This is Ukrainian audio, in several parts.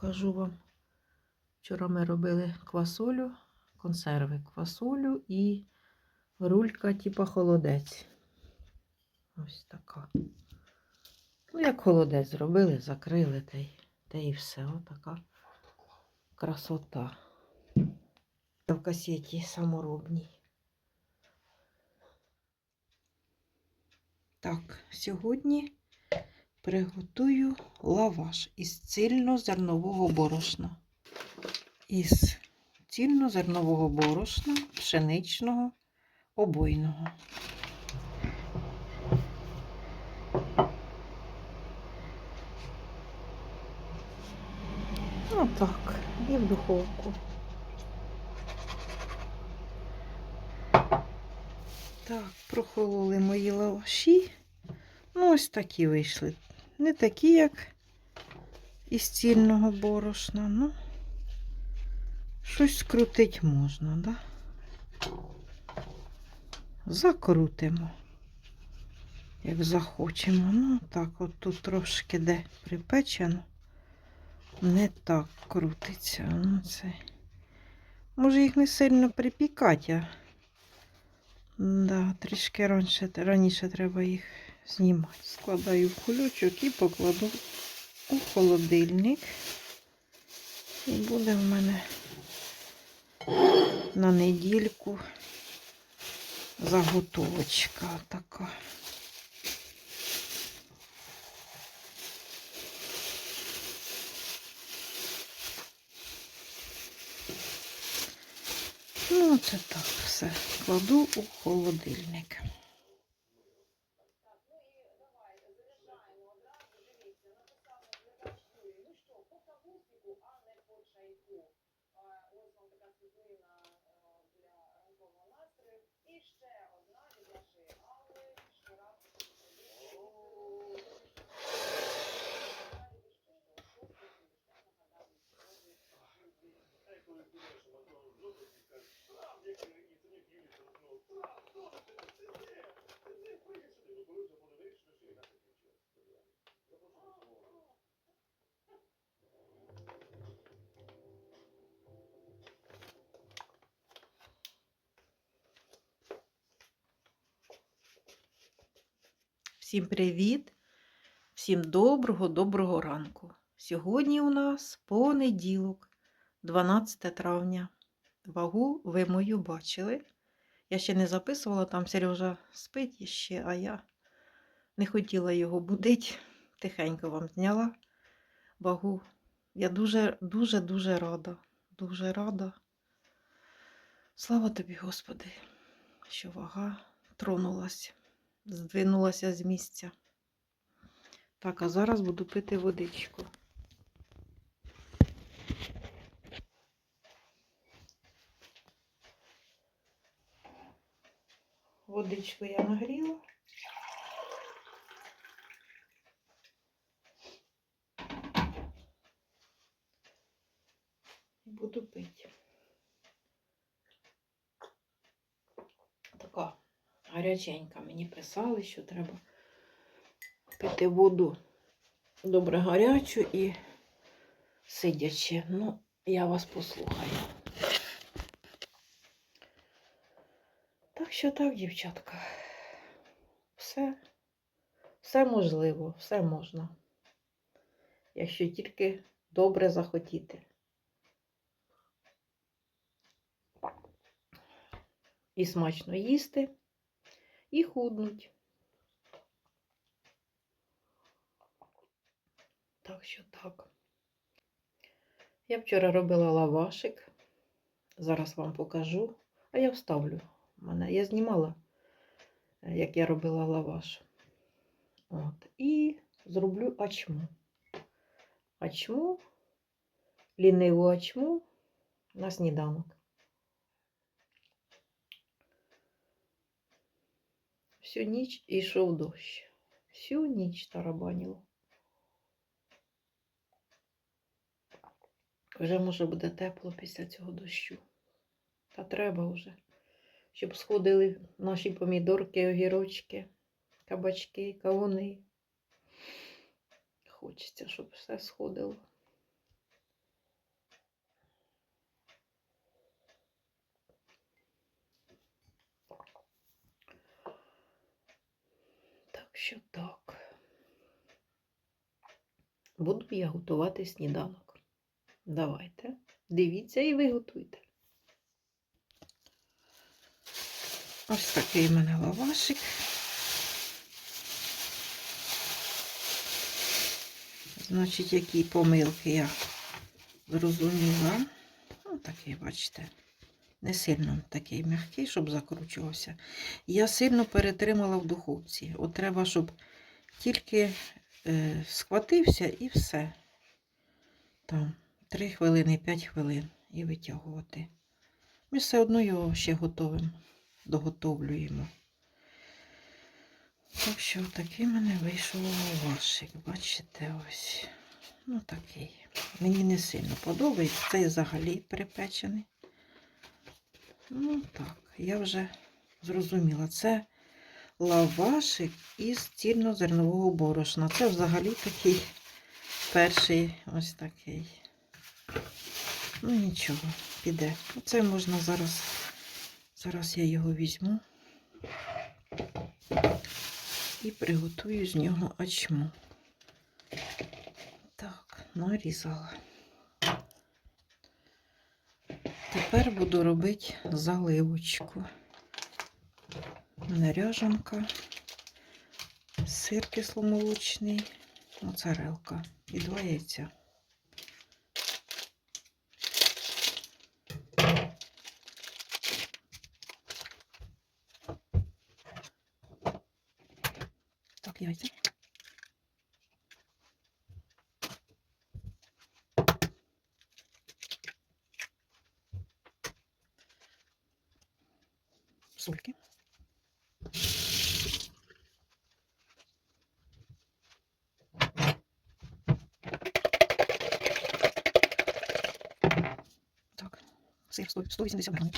покажу вам. Вчора ми робили квасолю, консерви, квасолю і рулька, типа холодець. Ось така. Ну, як холодець зробили, закрили та й, та і все. Отака красота. В касеті саморобній. Так, сьогодні приготую лаваш із цільнозернового борошна. Із цільнозернового борошна пшеничного обойного. Отак, і в духовку. Так, прохололи мої лаваші. Ну, ось такі вийшли. Не такі, як із цільного борошна. Ну, щось скрутить можна, да? Закрутимо, як захочемо. Ну, так, от тут трошки де припечено. Не так крутиться. Ну, це. Може їх не сильно припікати, а да, трішки раніше, раніше треба їх знімати. Складаю в кульочок і покладу у холодильник. І буде в мене на недільку заготовочка така. Ну, це так все. Кладу у холодильник. Всім привіт! Всім доброго, доброго ранку. Сьогодні у нас понеділок, 12 травня. Вагу ви мою бачили. Я ще не записувала, там Сережа спить іще, а я не хотіла його будити. Тихенько вам зняла вагу. Я дуже, дуже, дуже рада. Дуже рада. Слава тобі, Господи, що вага тронулась, здвинулася з місця. Так, а зараз буду пити водичку. Водичку я нагріла. Буду пити. Така гаряченька. Мені писали, що треба пити воду добре гарячу і сидячи. Ну, я вас послухаю. Так що так, дівчатка, все, все можливо, все можна. Якщо тільки добре захотіти. І смачно їсти, і худнуть. Так що так. Я вчора робила лавашик. Зараз вам покажу, а я вставлю. Мене я знімала, е, як я робила лаваш. От. І зроблю ачму. Ачму, ліниву ачму на сніданок. Всю ніч йшов дощ. Всю ніч тарабаніло. Вже може буде тепло після цього дощу. Та треба вже, щоб сходили наші помідорки, огірочки, кабачки, кавуни. Хочеться, щоб все сходило. що так. Буду я готувати сніданок. Давайте. Дивіться і виготуйте. Ось такий в мене лавашик. Значить, які помилки я зрозуміла. Ось такий, бачите не сильно такий м'який, щоб закручувався. Я сильно перетримала в духовці. От треба, щоб тільки е, схватився і все. Там 3 хвилини, 5 хвилин і витягувати. Ми все одно його ще готовимо, доготовлюємо. Так що такий в мене вийшов лавашик. Бачите, ось. Ну такий. Мені не сильно подобається. Цей взагалі припечений. Ну так, я вже зрозуміла. Це лавашик із цільнозернового борошна. Це взагалі такий перший ось такий. Ну нічого, піде. Оце можна зараз. Зараз я його візьму і приготую з нього ачму. Так, нарізала. Тепер буду робити заливочку. Наряжанка, сир кисломолочний, моцарелка і два яйця. Сир 100 180 грамів.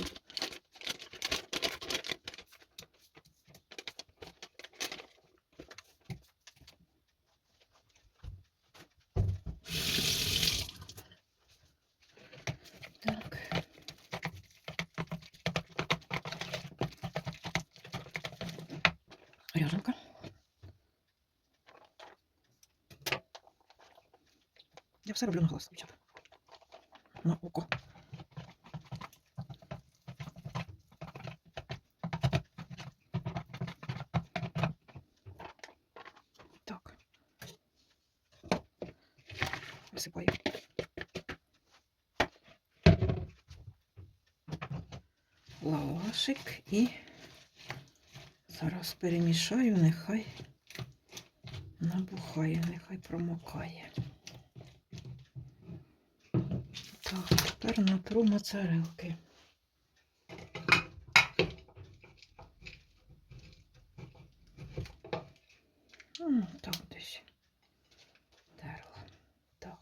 Ряженка. Я все роблю на глаз, дівчата. Лавашик і зараз перемішаю, нехай набухає, нехай промокає. Так, тепер натру моцарелки. М, Так десь. Терла. Так.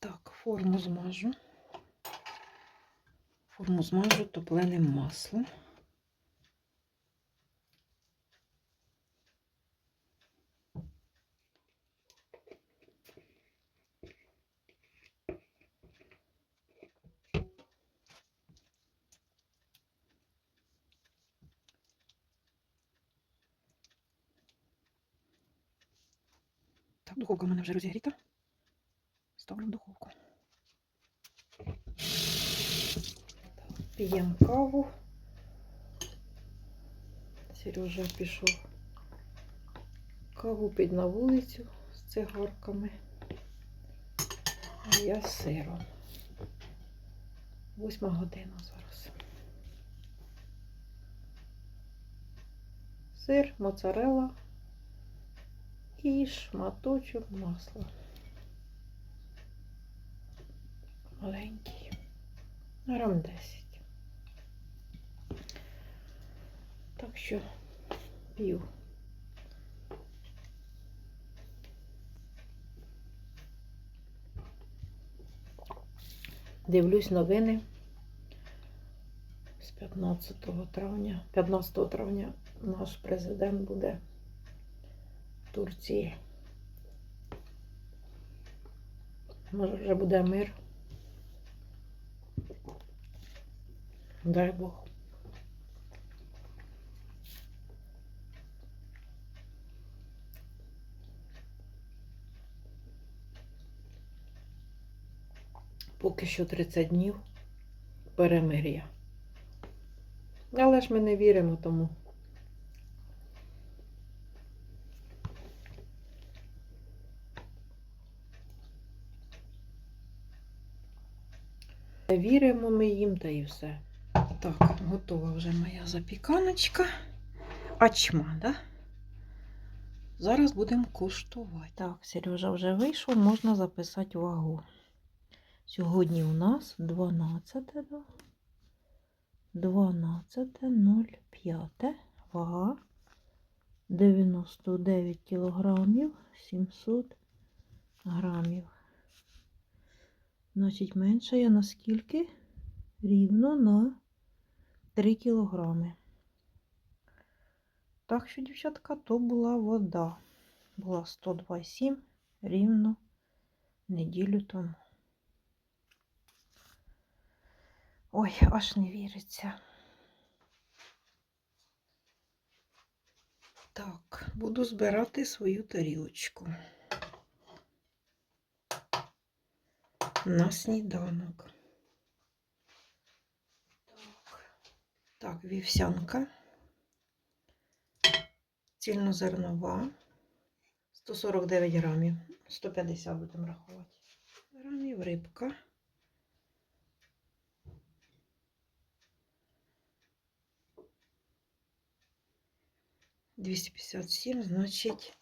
Так, форму змажу. Форму змажу топленим маслом. Так, духовка в мене вже розігріта. Ставлю в духовку. П'ємо каву. Сережа пішов каву під на вулицю з цигарками. А я з сиром. Восьма година зараз. Сир, моцарелла і шматочок масла. Маленький. Грам 10. Так що п'ю. Дивлюсь новини з 15 травня. 15 травня наш президент буде в Турції. Може вже буде мир. Дай Бог. Поки що 30 днів перемир'я. Але ж ми не віримо тому. Віримо ми їм та і все. Так, готова вже моя запіканочка. Ачма, да? Зараз будемо куштувати. Так, Сережа вже вийшов, можна записати вагу. Сьогодні у нас 12, 12.05, Вага 99 кілограмів 700 грамів. Значить, менше я наскільки? Рівно на 3 кілограми. Так що, дівчатка, то була вода. Була 102,7 рівно неділю тому. Ой, аж не віриться. Так, буду збирати свою тарілочку. На сніданок. Так, так вівсянка. Цільнозернова. 149 грамів. 150 будемо рахувати. Грамів рибка. 257, значить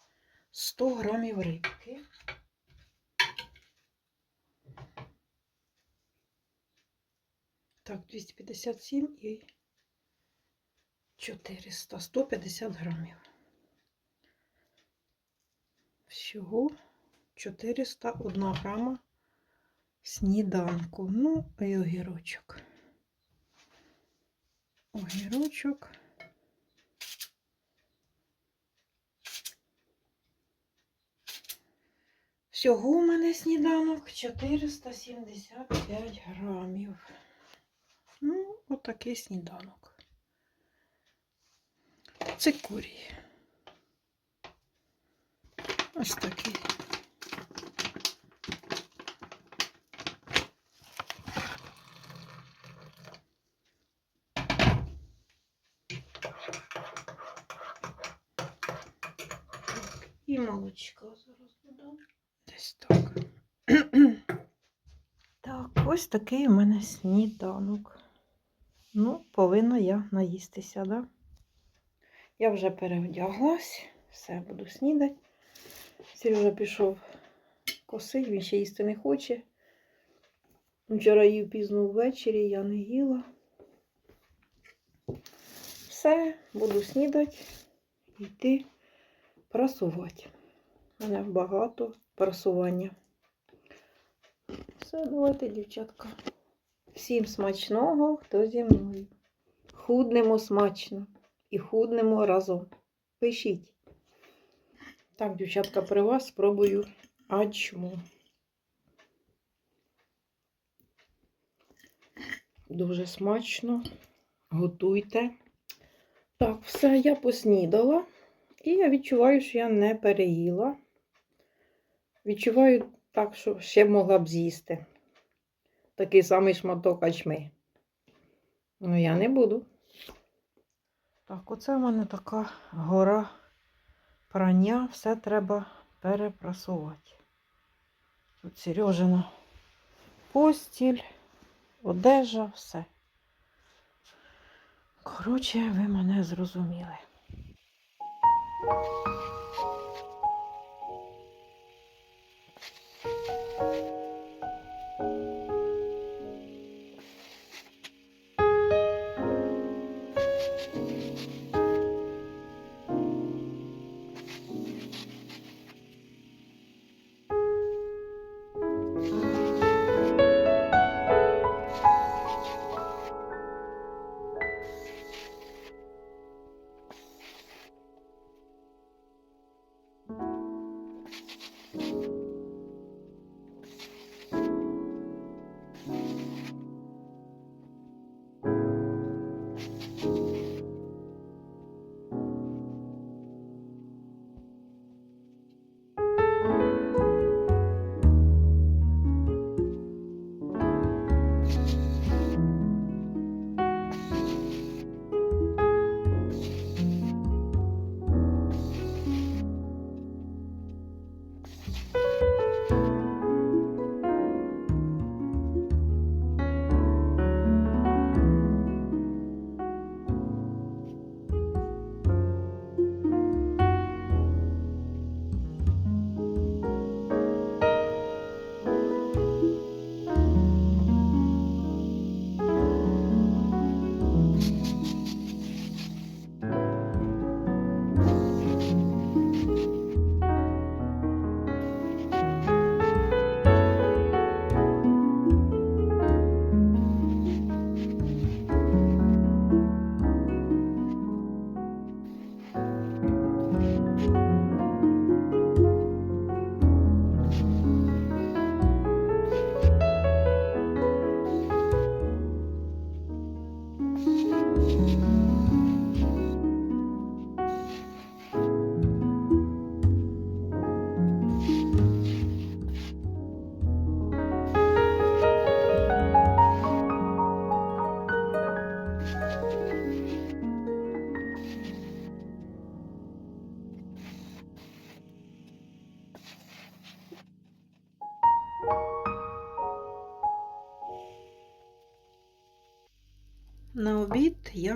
100 грамів рибки. Так, 257 і 400, 150 грамів. Всього 401 грама сніданку. Ну, і огірочок. Огірочок. Всього у мене сніданок 475 грамів. Ну, отакий сніданок. Цикорій. Ось такий. І молочко зараз додам. Десь так. Так, ось такий у мене сніданок. Ну, повинна я наїстися, да? Я вже перевдяглась, все, буду снідати. Сережа пішов косить, він ще їсти не хоче. Вчора їв пізно ввечері, я не їла. Все, буду снідати, йти прасувати. Мене багато прасування. Все, давайте, дівчатка. Всім смачного, хто зі мною. Худнемо смачно і худнемо разом. Пишіть. Так, дівчатка, при вас спробую ачму. Дуже смачно. Готуйте. Так, все, я поснідала. І я відчуваю, що я не переїла. Відчуваю так, що ще могла б з'їсти. Такий самий шматок ачми. Ну, я не буду. Так, оце в мене така гора прання. Все треба перепрасувати. Тут Сережина постіль, одежа, все. Коротше, ви мене зрозуміли.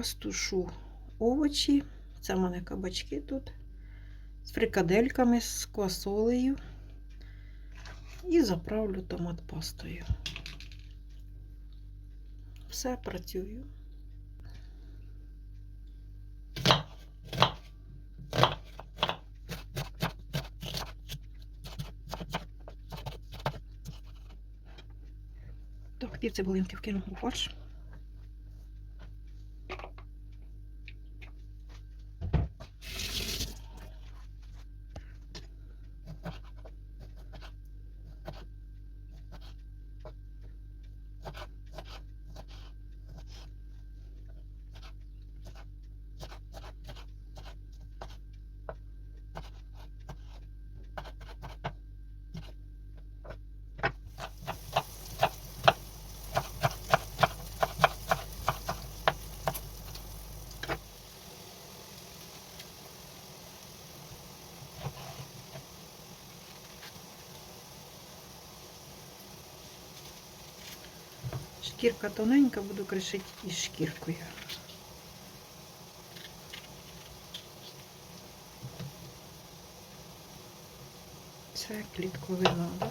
Обід я стушу овочі. Це в мене кабачки тут з фрикадельками, з квасолею. І заправлю томат пастою. Все працюю. Пів цибулинки вкину у фарш. Шкірка тоненька, буду кришити із шкіркою. Це клітковина, да?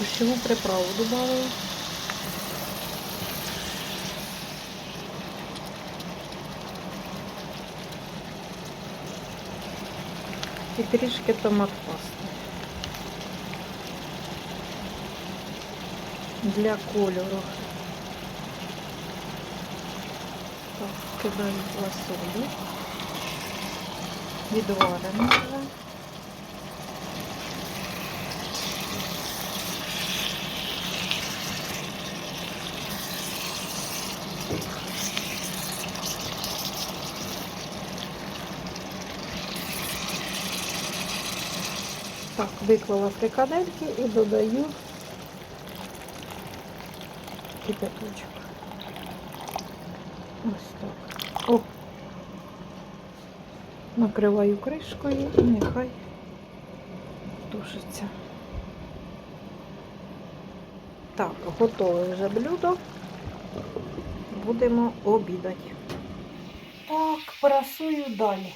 Борщову приправу додала. І трішки томат пасти. Для кольору. Так, кидаю квасолю. Відварено виклала фрикадельки і додаю кипяточок. Ось так. О. Накриваю кришкою і нехай тушиться. Так, готове вже блюдо. Будемо обідати. Так, прасую далі.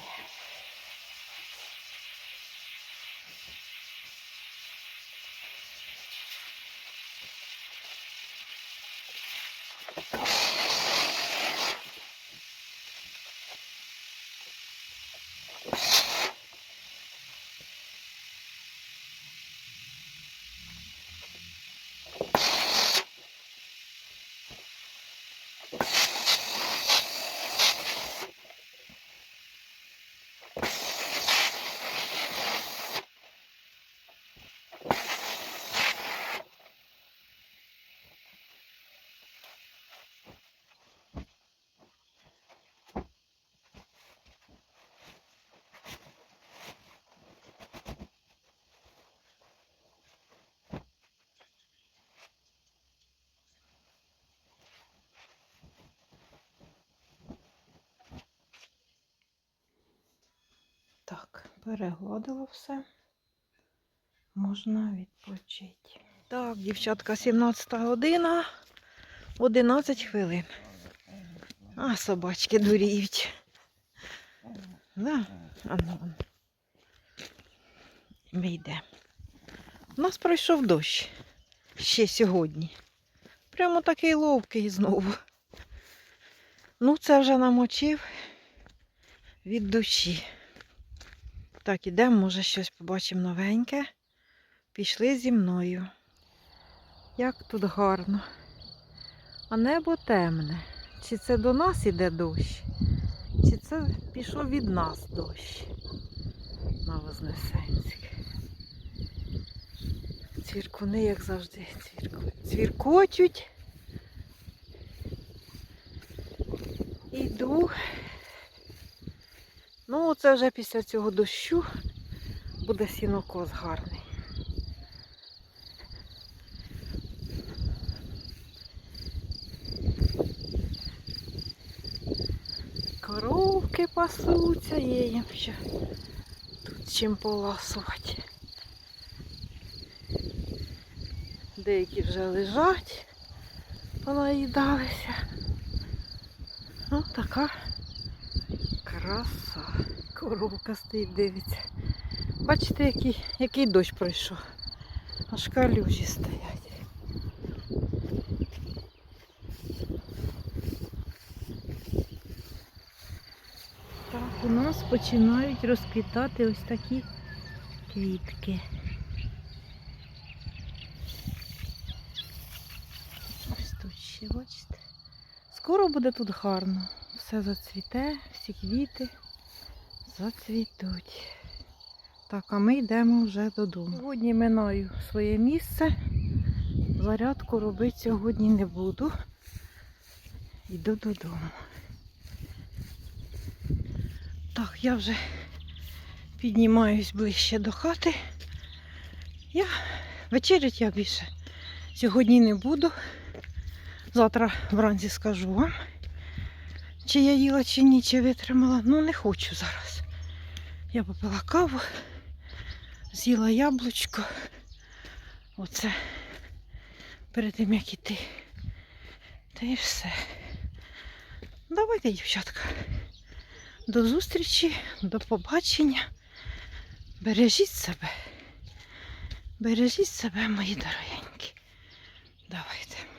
Перегладила все. Можна відпочити. Так, дівчатка, 17 година, 11 хвилин. А собачки дуріють. Да? А ну. Ми йдемо. У нас пройшов дощ ще сьогодні. Прямо такий ловкий знову. Ну, це вже намочив від душі. Так, ідемо, може, щось побачимо новеньке. Пішли зі мною. Як тут гарно. А небо темне. Чи це до нас іде дощ? Чи це пішов від нас дощ? На Вознесенськ. Цвіркуни, як завжди, цвірку... цвіркочуть. Іду. Ну, це вже після цього дощу буде сінокос гарний. Коровки пасуться, є їм ще тут чим поласувати. Деякі вже лежать, понаїдалися. Ну, така краса. Коровка стоїть, дивиться. Бачите, який, який дощ пройшов. Аж калюжі стоять. Так, у нас починають розквітати ось такі квітки. Ось тут ще, бачите. Скоро буде тут гарно. Все зацвіте, всі квіти зацвітуть. Так, а ми йдемо вже додому. Сьогодні минаю своє місце. Зарядку робити сьогодні не буду. Йду додому. Так, я вже піднімаюсь ближче до хати. Я вечерять я більше сьогодні не буду. Завтра вранці скажу вам, чи я їла, чи ні, чи витримала. Ну, не хочу зараз. Я попила каву, з'їла яблучко. Оце перед тим, як іти. Та і все. Давайте, дівчатка. До зустрічі, до побачення. Бережіть себе. Бережіть себе, мої дорогенькі. Давайте.